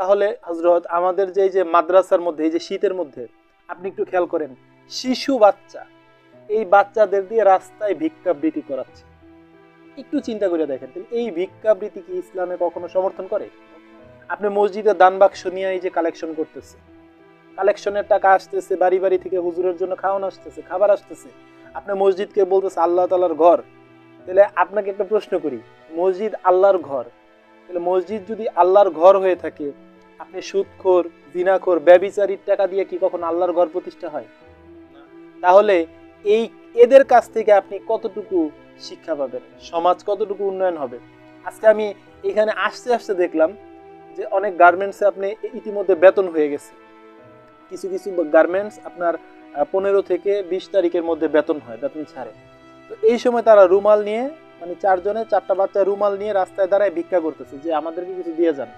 তাহলে হজরত আমাদের যে যে মাদ্রাসার মধ্যে, এই যে শীতের মধ্যে, আপনি একটু খেয়াল করেন, শিশু বাচ্চা, এই বাচ্চাদের দিয়ে রাস্তায় ভিক্ষাবৃত্তি করাচ্ছে। একটু চিন্তা করে দেখেন এই ভিক্ষাবৃত্তি কি ইসলামে কখনো সমর্থন করে? আপনি মসজিদে দান বাক্স নিয়ে এই যে কালেকশন করতেছে কালেকশনের টাকা আসতেছে, বাড়ি বাড়ি থেকে হুজুরের জন্য খাওয়ানো আসতেছে, খাবার আসতেছে, আপনি মসজিদকে বলতেছে আল্লাহ তালার ঘর, তাহলে আপনাকে একটা প্রশ্ন করি, মসজিদ আল্লাহর ঘর, তাহলে মসজিদ যদি আল্লাহর ঘর হয়ে থাকে আপনি সুদখোর জিনাখোর ব্যবিচারীর টাকা দিয়ে কি কখনো আল্লাহর ঘর প্রতিষ্ঠা হয়? তাহলে এই এদের কাছ থেকে আপনি কতটুকু শিক্ষা পাবেন? সমাজ কতটুকু উন্নয়ন হবে? আজকে আমি এখানে আসতে আসতে দেখলাম যে অনেক গার্মেন্টসে আপনি ইতিমধ্যে বেতন হয়ে গেছে। কিছু কিছু গার্মেন্টস আপনার পনেরো থেকে বিশ তারিখের মধ্যে বেতন হয় বেতন ছাড়ে। তো এই সময় তারা রুমাল নিয়ে মানে চারজনে চারটা বাচ্চা রুমাল নিয়ে রাস্তায় দাঁড়ায় ভিক্ষা করতেছে যে আমাদেরকে কিছু দিয়ে যান।